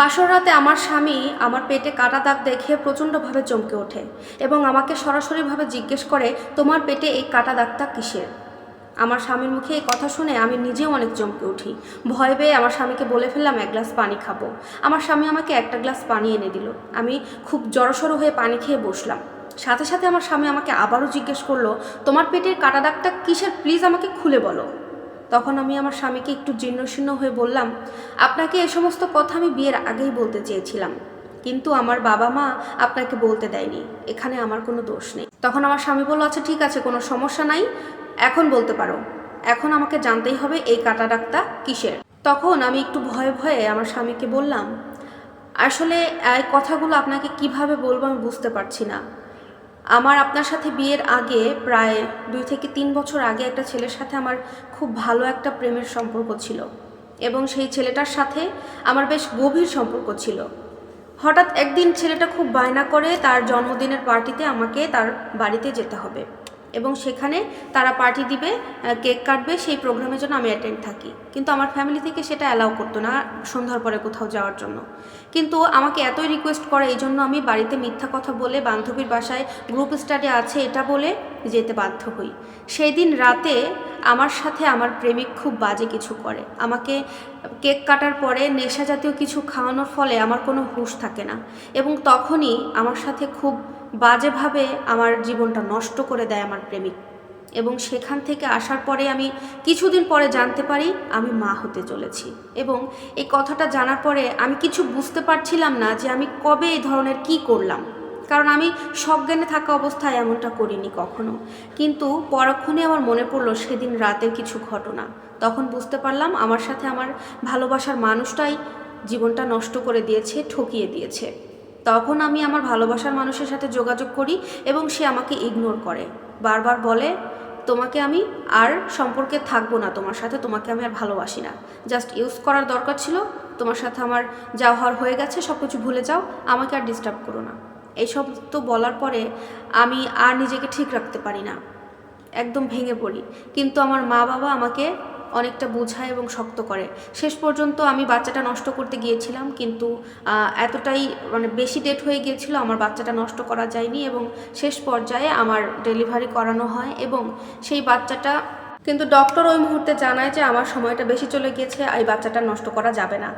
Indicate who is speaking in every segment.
Speaker 1: বাসর রাতে আমার স্বামী আমার পেটে কাটা দাগ দেখে প্রচণ্ডভাবে চমকে ওঠে এবং আমাকে সরাসরিভাবে জিজ্ঞেস করে, তোমার পেটে এই কাটা দাগটা কিসের? আমার স্বামীর মুখে এই কথা শুনে আমি নিজেও অনেক চমকে উঠি। ভয় পেয়ে আমার স্বামীকে বলে ফেললাম, এক গ্লাস পানি খাব। আমার স্বামী আমাকে একটা গ্লাস পানি এনে দিল। আমি খুব জড়সড় হয়ে পানি খেয়ে বসলাম। সাথে সাথে আমার স্বামী আমাকে আবারও জিজ্ঞেস করল, তোমার পেটের কাটা দাগটা কিসের? প্লিজ আমাকে খুলে বলো। তখন আমি আমার স্বামীকে একটু জীর্ণশীর্ণ হয়ে বললাম, আপনাকে এ সমস্ত কথা আমি বিয়ের আগেই বলতে চেয়েছিলাম, কিন্তু আমার বাবা মা আপনাকে বলতে দেয়নি, এখানে আমার কোনো দোষ নেই। তখন আমার স্বামী বলল আচ্ছা ঠিক আছে, কোনো সমস্যা নাই, এখন বলতে পারো। এখন আমাকে জানতেই হবে এই কাটা ডাক্তা কিসের? তখন আমি একটু ভয়ে ভয়ে আমার স্বামীকে বললাম, আসলে এই কথাগুলো আপনাকে কীভাবে বলব আমি বুঝতে পারছি না। আমার আপনার সাথে বিয়ের আগে প্রায় দুই থেকে তিন বছর আগে একটা ছেলের সাথে আমার খুব ভালো একটা প্রেমের সম্পর্ক ছিল। এবং সেই ছেলেটার সাথে আমার বেশ গভীর সম্পর্ক ছিল। হঠাৎ একদিন ছেলেটা খুব বায়না করে তার জন্মদিনের পার্টিতে আমাকে তার বাড়িতে যেতে হবে। এবং সেখানে তারা পার্টি দিবে কেক কাটবে, সেই প্রোগ্রামের জন্য আমি অ্যাটেন্ড থাকি। কিন্তু আমার ফ্যামিলি থেকে সেটা অ্যালাউ করতো না সন্ধ্যার পরে কোথাও যাওয়ার জন্য। কিন্তু আমাকে এতই রিকোয়েস্ট করে, এই জন্য আমি বাড়িতে মিথ্যা কথা বলে বান্ধবীর বাসায় গ্রুপ স্টাডি আছে এটা বলে যেতে বাধ্য হই। সেই দিন রাতে আমার সাথে আমার প্রেমিক খুব বাজে কিছু করে। আমাকে কেক কাটার পরে নেশা জাতীয় কিছু খাওয়ানোর ফলে আমার কোনো হুঁশ থাকে না। এবং তখনই আমার সাথে খুব বাজেভাবে আমার জীবনটা নষ্ট করে দেয় আমার প্রেমিক। এবং সেখান থেকে আসার পরে আমি কিছুদিন পরে জানতে পারি আমি মা হতে চলেছি। এবং এই কথাটা জানার পরে আমি কিছু বুঝতে পারছিলাম না যে আমি কবে এই ধরনের কি করলাম। কারণ আমি সজ্ঞানে থাকা অবস্থায় এমনটা করিনি কখনো। কিন্তু পরক্ষণে আমার মনে পড়ল সেদিন রাতের কিছু ঘটনা। তখন বুঝতে পারলাম আমার সাথে আমার ভালোবাসার মানুষটাই জীবনটা নষ্ট করে দিয়েছে, ঠকিয়ে দিয়েছে। তখন আমি আমার ভালোবাসার মানুষের সাথে যোগাযোগ করি এবং সে আমাকে ইগনোর করে। বারবার বলে, তোমাকে আমি আর সম্পর্কে থাকব না তোমার সাথে, তোমাকে আমি আর ভালোবাসি না। জাস্ট ইউজ করার দরকার ছিল, তোমার সাথে আমার যা হওয়ার হয়ে গেছে সব কিছু ভুলে যাও, আমাকে আর ডিস্টার্ব করো না। এইসব তো বলার পরে আমি আর নিজেকে ঠিক রাখতে পারি না। একদম ভেঙে পড়ি। কিন্তু আমার মা বাবা আমাকে অনেকটা বোঝায় এবং শক্ত করে। শেষ পর্যন্ত আমি বাচ্চাটা নষ্ট করতে গিয়েছিলাম, কিন্তু এতটাই মানে বেশি ডেট হয়ে গিয়েছিল, আমার বাচ্চাটা নষ্ট করা যায়নি এবং শেষ পর্যায়ে আমার ডেলিভারি করানো হয় এবং সেই বাচ্চাটা কিন্তু ডক্টর ওই মুহূর্তে জানায় যে আমার সময়টা বেশি চলে গিয়েছে এই বাচ্চাটা নষ্ট করা যাবে না।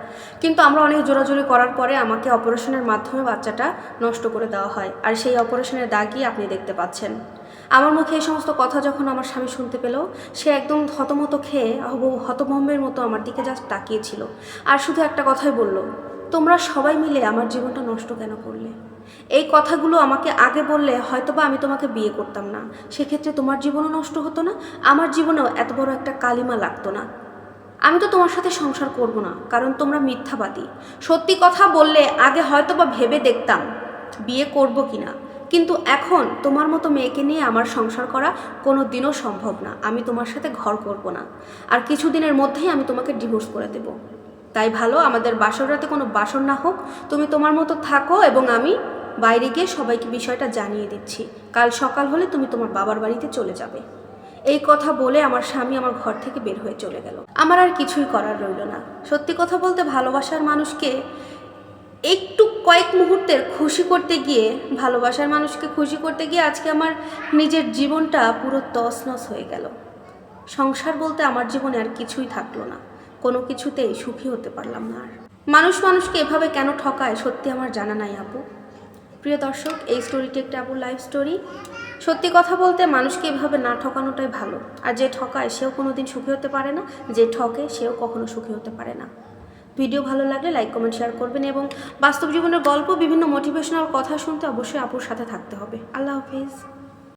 Speaker 1: কিন্তু আমরা অনেক জোরাজোরি করার পরে আমাকে অপারেশনের মাধ্যমে বাচ্চাটা নষ্ট করে দেওয়া হয় আর সেই অপারেশনের দাগই আপনি দেখতে পাচ্ছেন। আমার মুখে এই সমস্ত কথা যখন আমার স্বামী শুনতে পেল, সে একদম হতমত খেয়ে হতভম্বের মতো আমার দিকে জাস্ট তাকিয়েছিল আর শুধু একটা কথাই বলল, তোমরা সবাই মিলে আমার জীবনটা নষ্ট কেন করলে? এই কথাগুলো আমাকে আগে বললে হয়তোবা আমি তোমাকে বিয়ে করতাম না। সেক্ষেত্রে তোমার জীবনও নষ্ট হতো না, আমার জীবনেও এত বড় একটা কালিমা লাগতো না। আমি তো তোমার সাথে সংসার করব না, কারণ তোমরা মিথ্যাবাদী। সত্যি কথা বললে আগে হয়তোবা ভেবে দেখতাম বিয়ে করব কি না কিন্তু এখন তোমার মতো মেয়েকে নিয়ে আমার সংসার করা কোনো দিনও সম্ভব না। আমি তোমার সাথে ঘর করব না। আর কিছুদিনের মধ্যেই আমি তোমাকে ডিভোর্স করে দেব। তাই ভালো, আমাদের বাসর রাতে কোনো বাসর না হোক, তুমি তোমার মতো থাকো এবং আমি বাইরে গিয়ে সবাইকে বিষয়টা জানিয়ে দিচ্ছি। কাল সকাল হলে তুমি তোমার বাবার বাড়িতে চলে যাবে। এই কথা বলে আমার স্বামী আমার ঘর থেকে বের হয়ে চলে গেল। আমার আর কিছুই করার রইল না। সত্যি কথা বলতে ভালোবাসার মানুষকে একটু কয়েক মুহূর্তের খুশি করতে গিয়ে, ভালোবাসার মানুষকে খুশি করতে গিয়ে আজকে আমার নিজের জীবনটা পুরো তছনছ হয়ে গেল। সংসার বলতে আমার জীবনে আর কিছুই থাকল না। কোনো কিছুতেই সুখী হতে পারলাম না আর। মানুষ মানুষকে এভাবে কেন ঠকায় সত্যি আমার জানা নাই আপু। প্রিয় দর্শক, এই স্টোরিটি একটা আপুর লাইফ স্টোরি সত্যি কথা বলতে মানুষকে এভাবে না ঠকানোটাই ভালো। আর যে ঠকায়, সেও কোনো দিন সুখী হতে পারে না। যে ঠকে, সেও কখনো সুখী হতে পারে না। ভিডিও ভালো লাগলে লাইক কমেন্ট শেয়ার করবেন এবং বাস্তব জীবনের গল্প, বিভিন্ন মোটিভেশনাল কথা শুনতে অবশ্যই আপুর সাথে থাকতে হবে। আল্লাহ হাফিজ।